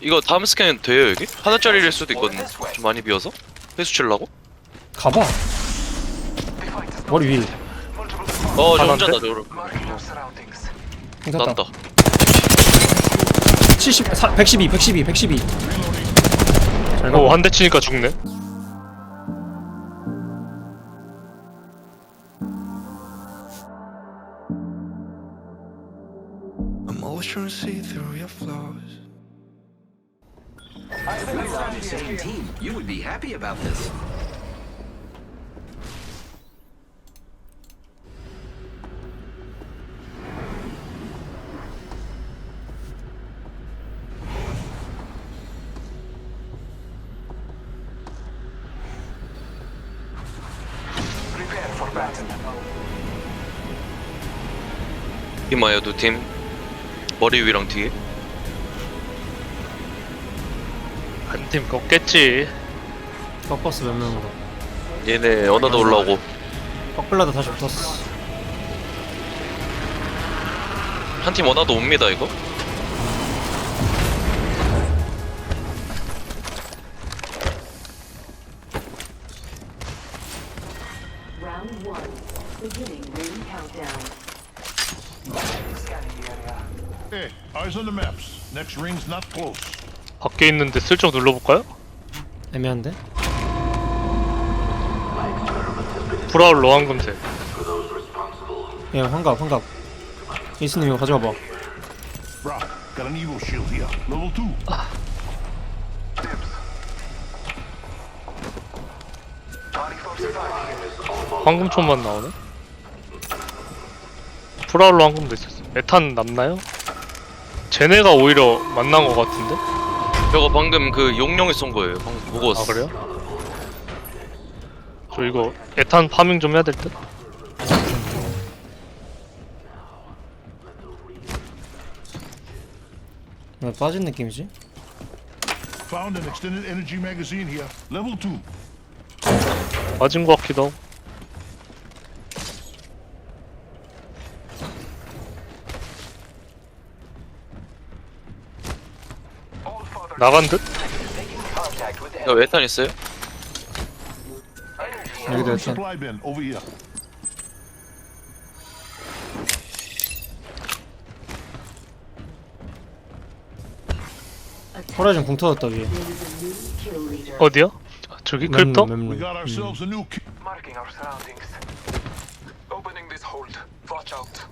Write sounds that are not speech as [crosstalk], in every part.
이거 다음 스캔 돼요 여기? 하나짜리일 수도 있거든요 좀 많이 비어서 회수 칠라고? 가봐 머리 위 어저? 혼자다 저로 괜찮다 난다 70 사, 112 112 112 잘 가봐 오, 한대 치니까 죽네. I'm always trying to see through your flaws. We were on the same team. You would be happy about this. 이마야 두팀 머리 위랑 뒤에 한팀 꺾겠지. 빡버스 몇 명으로 얘네 어나더 올라오고 빡블라도 다시 붙었어 한팀 어나더 옵니다 이거 Round one. Beginning ring countdown. Hey, eyes on the maps. Next ring's not close. 밖에 있는데 슬쩍 눌러볼까요? 애매한데? 브라울 로한 금색. 예 환갑 환갑 이스님 이거 가져와봐 Brock, got an Evo shield here. Level 2. 황금총만 나오네. 브라울로 황금도 있었어. 에탄 남나요? 쟤네가 오히려 만난 것 같은데? 저거 방금 그 용령이 쏜 거예요 방금 왔어 아 그래요? 저 이거 에탄 파밍 좀 해야 될 듯? 왜 빠진 느낌이지? Found an extended energy magazine here. Level 2. 맞은 것 같기도 하고. 나간 듯? 이거 외탄 있어요? 여기도 일단 Supply bin over here. 호라이즌 궁 터졌다 위에. 어디야? 아, 저기 크립토? We 맵룸 got ourselves a new ki- Marking our surroundings. Opening this hold. Watch out.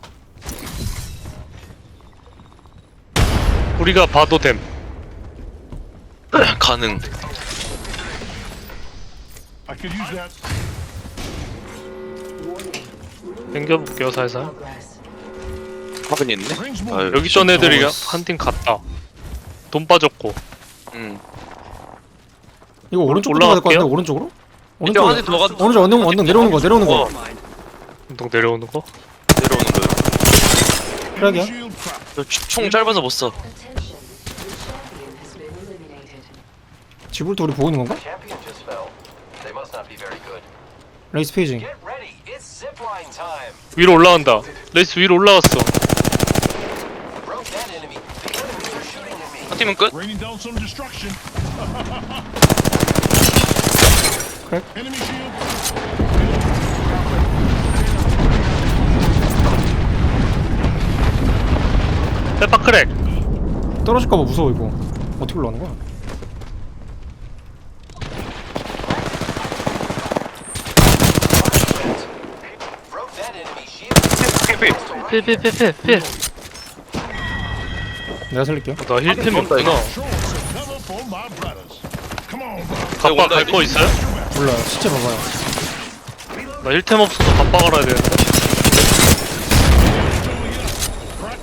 우리가 봐도 됨. [clears throat] 가능 use that. 당겨볼게요 살살. 화분 있네? Moving. 여기 있던 애들이 어, 한팀 갔다. 돈 빠졌고. 음. 이거 오른쪽으로 가야 될것 같은데 오른쪽으로? 오른쪽 한팀더 가- 오른쪽 언덕 언덕 내려오는 거 내려오는 어, 거 운동 내려오는 거? 내려오는 거예요 그러게요. 저총 짧아서 못 써 지불도 우리 보고 있는 건가? Champion just fell. They must not be very good. 레이스 페이징 Get ready. It's zipline time. 위로 올라간다. 레이스 위로 올라갔어. Broke that enemy. The enemies are shooting at me. 한 팀은 끝? Raining down some destruction. Crack. Enemy shield. 페파 크랙. 떨어질까봐 무서워 이거 어떻게 올라가는 거야? Broke that enemy shield. 필필필필필. 내가 살릴게요 나 힐템이 온다, 이거. 없구나. 갑바 온다, 갈 이거. 거 있어요? 몰라요 시체 봐봐요 나 힐템 없어서 갑바 갈아야 되는데.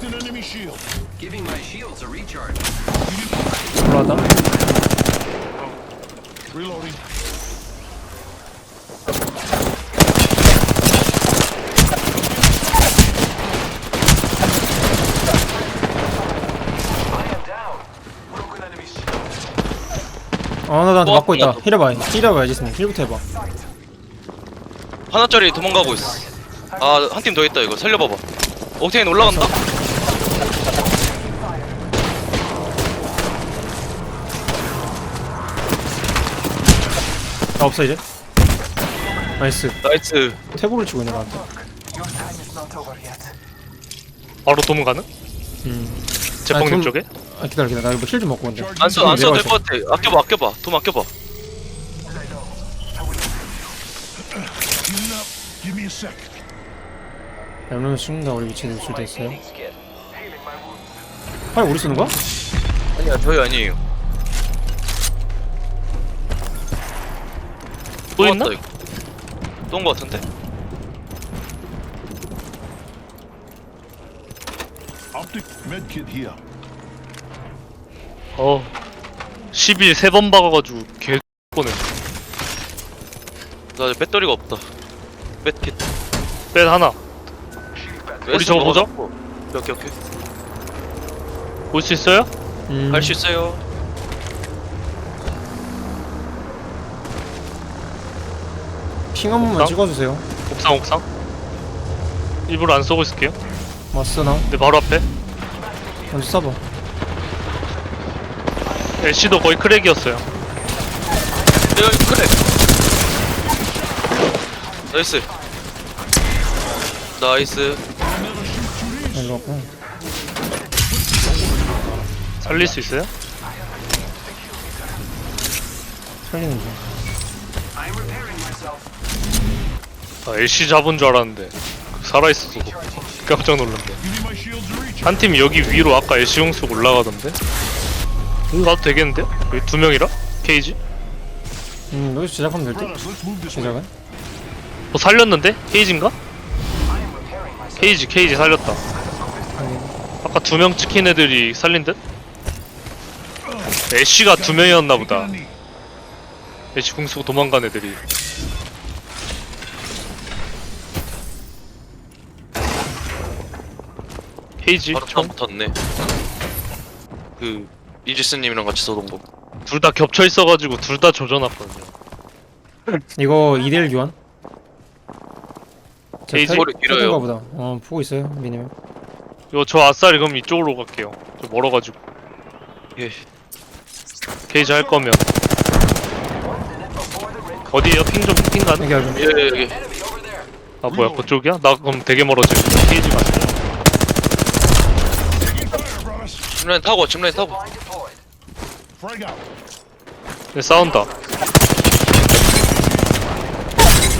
An enemy 어, 나 나한테 어, 맞고 뭐 있다. 나- 힐해봐. 힐해봐, 야지스님. 힐부터 해봐. 하나짜리 도망가고 있어. 아 한 팀 더 있다 이거 살려봐봐. 옥테인 올라간다. 나 없어, 이제. 나이스. 나이스. 태고를 치고 있는 것 같아. 바로 도망가는? 음. 제빵님 쪽에? 아 기다려 기다려 나 이거 힐좀 먹고 온대 안써 안 써도 될 내려가자. 것 같아 아껴봐 아껴봐 돈 아껴봐 Healing up. Give me a sec. 얇으면 죽는다 우리 위치에 노출돼 있어요 Phoenix kit. Healing my wounds. 활 우리 쓰는 거야? 아니야 저희 아니에요 또 있나? 또온거 같은데? Optic med kit here. 어. 10일 3번 박아가지고 개 꺼네 나 이제 배터리가 없다. 뱃킷 뺀 하나. 우리 저거 보자. 오케이 오케이. 볼수 있어요? 음. 할수 있어요. 핑한 번만 옥상? 찍어주세요. 옥상 옥상? 일부러 안 쏘고 있을게요. 왔어 나? 내 바로 앞에? 먼저 쏴봐 LC도 거의 크랙이었어요. 야 그래 나이스. 나이스. 일로 왔고 살릴 수 있어요? 살리는 중 아 LC 잡은 줄 알았는데 살아있어서 깜짝 놀랐네. 한 팀이 여기 위로 아까 LC 용수 올라가던데 가도 되겠는데? 여기 두 명이라? 케이지? 음 여기서 제작하면 될 듯? Way. 제작은? 어 살렸는데? 케이지인가? 케이지 케이지 살렸다 아까 두 명 찍힌 애들이 살린 듯? 애쉬가 두 명이었나 보다. 애쉬 궁 쓰고 도망간 애들이 케이지 바로 처음 붙었네 그 이지스님이랑 같이 써던 거 둘 다 겹쳐 있어가지고 둘 다 조져놨거든요 이거 2대1 교환? 게이지? 머리 길어요. 가 보다 어 보고 있어요 미니맵 이거 저 아싸리 그럼 이쪽으로 갈게요 저 멀어가지고 예 케이지 할 거면 어디에요? 핑 좀 핑 가는? 여기 예, 예, 예. 아 뭐야 그쪽이야? 나 그럼 되게 멀어져 fire, brothers. 짚라인 타고 짚라인 타고 네 싸운다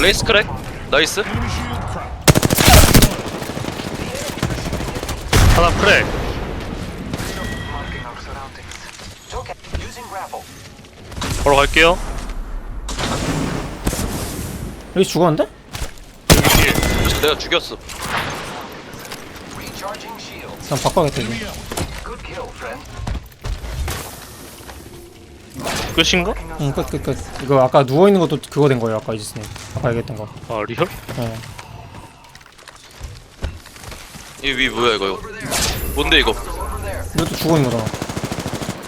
레이스 크랙 나이스. 하나 크랙. 바로 갈게요 여기 죽었는데? 여기 뒤에 내가 죽였어. 그냥 바꿔야겠다 이제 Good kill, friend. 끝인가? 응 끝 끝 끝 이거 아까 누워있는 것도 그거 된 거예요 아까 이지스님 아까 얘기했던 거 아 리얼? 어. 이위 뭐야 이거 뭔데 이거 이것도 죽어있는 거잖아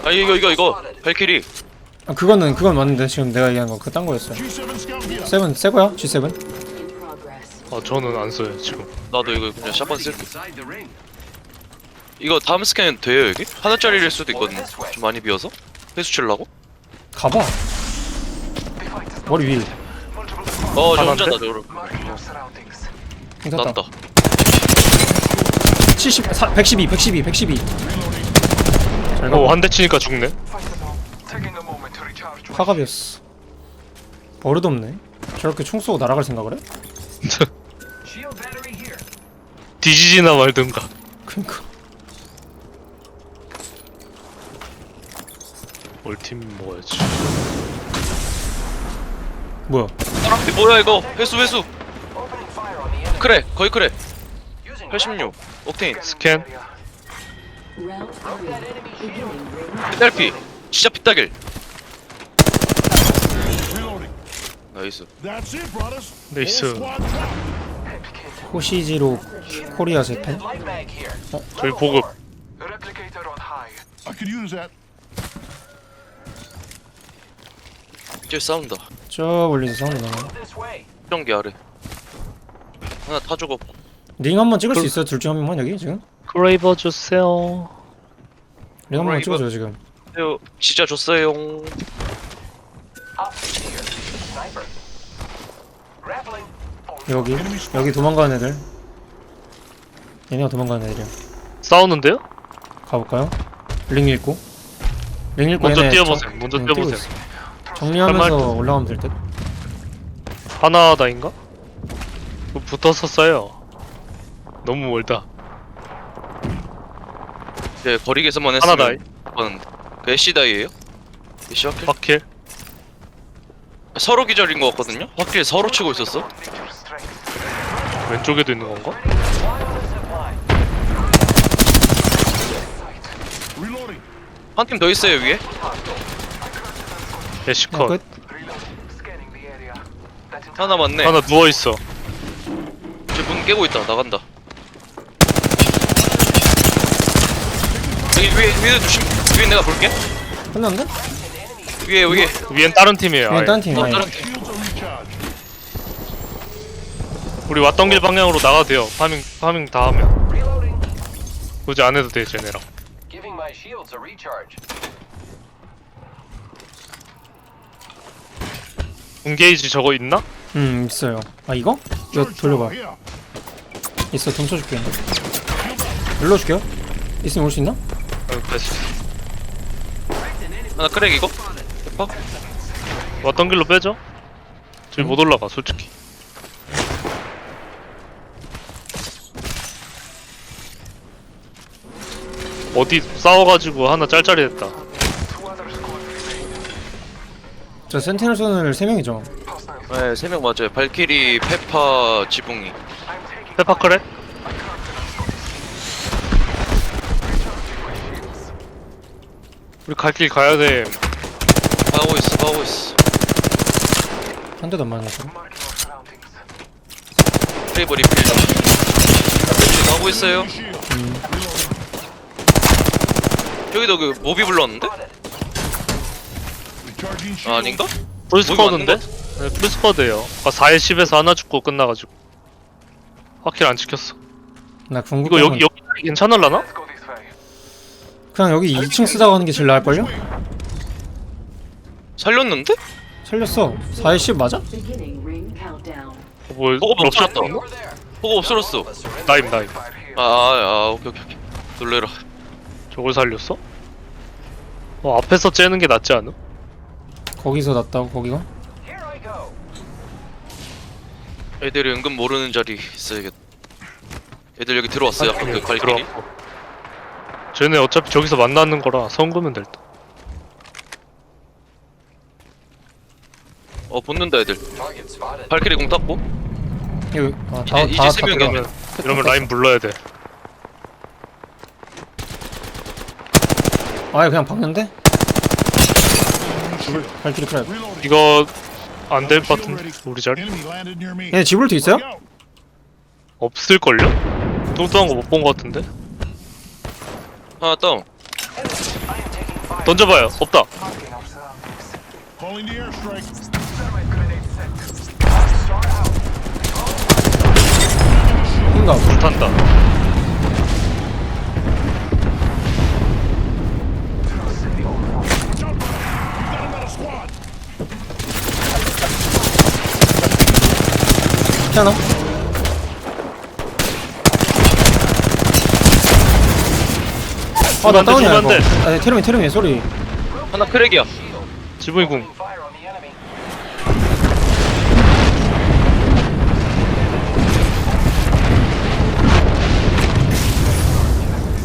아 이거 이거 이거 발키리 아 그거는 그건 맞는데 지금 내가 얘기한 거그딴 거였어 G7 scout here. 세븐 새 거야? G7? In progress. 아 저는 안 써요 지금 나도 이거 그냥 샷건 쓸게 이거 다음 스캔 돼요 여기? 하나짜리일 수도 있거든요 좀 많이 비어서 회수 칠라고? 가봐 머리 위 어저? 혼자다 surroundings. 괜찮다 난다 70, 사, 112 112 112 잘 가봐 어한 대 치니까 죽네 화갑이었어 버릇없네 저렇게 총 쏘고 날아갈 생각을 해? 뒤지지나 말든가 그니까 올팀 먹어야지 뭐야 사람들 뭐야 이거 회수 회수 the enemy. 그래 거의 그래 Using 86 옥테인 스캔 Round three. Beginning ring. 딸피 진짜 피따길. 나이스 trapped. 호시지로 코리아 here. 저희 보급 Replicator on high. I could use that. 이제 싸운다 저 멀리서 사운드 나네 This way. 정기 아래 하나 타 죽었고 링 한번 찍을 수 있어요? 둘중 한 명만 여기 지금? 그레이버 주세요 링 한 번만 그래, 이거- 찍어줘 요 지금 진짜 줬어요. 여기 여기 도망가는 애들 얘네가 도망가는 애들이야 싸우는데요? 가볼까요? 링 읽고 링 읽고 먼저 얘네 뛰어보세요. 정- 먼저 응, 뛰어보세요. 뛰고 있어. 정리하면서 할 올라가면 될 듯 하나다인가? 그거 붙어서 써요. 너무 멀다. 네 거리에서만 하나다. 했으면 뻔한데 그 애쉬 다이에요? 애쉬 확킬? 바킬. 서로 기절인 것 같거든요? 확킬 서로 치고 있었어 왼쪽에도 있는 건가? 한 팀 더 있어요 위에 애쉬컷. 끝 하나 맞네 하나 누워 있어. 이제 문 깨고 있다 나간다 여기 위에 위에 조심 위에 내가 볼게 끝났는데? 위에 위에 위엔 다른 팀이에요. 아예. 딴 팀이야 어, 아예. 다른 Shields are recharged. 우리 왔던 길 방향으로 나가도 돼요. 파밍 파밍 다 하면. 굳이 안 해도 돼 쟤네랑. Giving my shields a recharge. 응게이지 저거 있나? 음 있어요 아 이거? 이거 돌려봐. 있어 던쳐줄게 눌러줄게요? 있으면 올 수 있나? 어. 하나 크랙 이거? 대박 왔던 길로 빼죠? 저기 못 올라가 솔직히. 어디 싸워가지고 하나 짤짤이 됐다. 저 센티넬 손을 3명이죠 Hostiles. 네세 명 맞아요 발키리 페파 지붕이 페파크래? 우리 갈 길 가야 돼. 가고 있어 가고 있어 한 대도 안 맞았어. 크레이버 리필 왼쪽 가고 있어요 Shield. 여기도 그 모비 불렀는데? 아, 아닌가? 풀스쿼드인데? 네, 풀스쿼드예요. 아까 4에 10에서 하나 죽고 끝나가지고. 확킬 안 찍혔어. 나 이거 궁극기 여기 여기 괜찮을라나? 그냥 여기 2층 쓰다가 하는 게 제일 나을걸요? 살렸는데? 살렸어 4에 10 맞아? Beginning ring countdown. 뭐 보고 없어졌어 나임 나임. 아, 아, 아 오케이 오케이 오케이 놀래라 저걸 살렸어? 어 앞에서 째는 게 낫지 않아? 거기서 났다고 거기가? 애들이 은근 모르는 자리 있어야겠다 애들 여기 들어왔어요 아까 그 발길이 들어왔고. 쟤네 어차피 저기서 만나는 거라 성구면 될 듯. 어 붙는다 애들. 발길이 공 탔고 여기 아, 다, 이제- 이제 다, 세 다 명이야. 이러면 이러면 라인 불러야 돼. 아예 그냥 박는데? 발키리 크랩. 이거 안 될 것 같은데 우리 near me. 얘네 지브롤트 있어요? Look out. 없을 걸요? 뚱뚱한 거 못 본 것 같은데. 하나 다운 던져봐요. 없다. 흰가 불탄다. 피하나? 아나 다운이야 이거 아 테르미 테르미 소리 하나 크랙이야 지붕이 궁.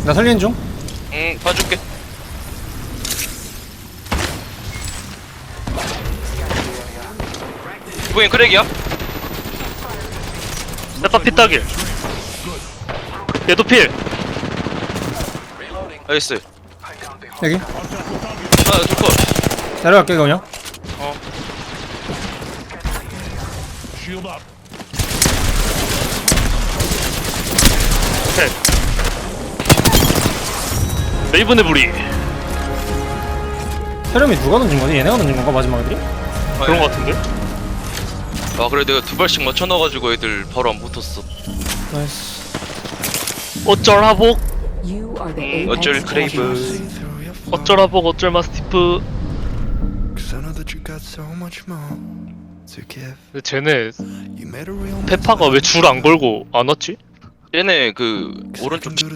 나 살리는 중? 응 봐줄게 이번엔 크랙이야 페파 피따길. 얘도 필. 나이스 여기 하나 두컷 내려갈게 그냥 up. 오케이. 레이븐의 불이 테르미 누가 던진 거지? 얘네가 던진 건가 마지막에? 그런 거 같은데? 아 그래 내가 두 발씩 맞춰 넣어가지고 애들 바로 안 붙었어 나이스 어쩔 하복, You are the 어쩔 크레이브. 어쩔 하복, 어쩔 마스티프. Cause I know that you got so much more. to give. 근데 쟤네 You made a real 페파가 왜 줄 안 걸고 안 왔지? 얘네 그 오른쪽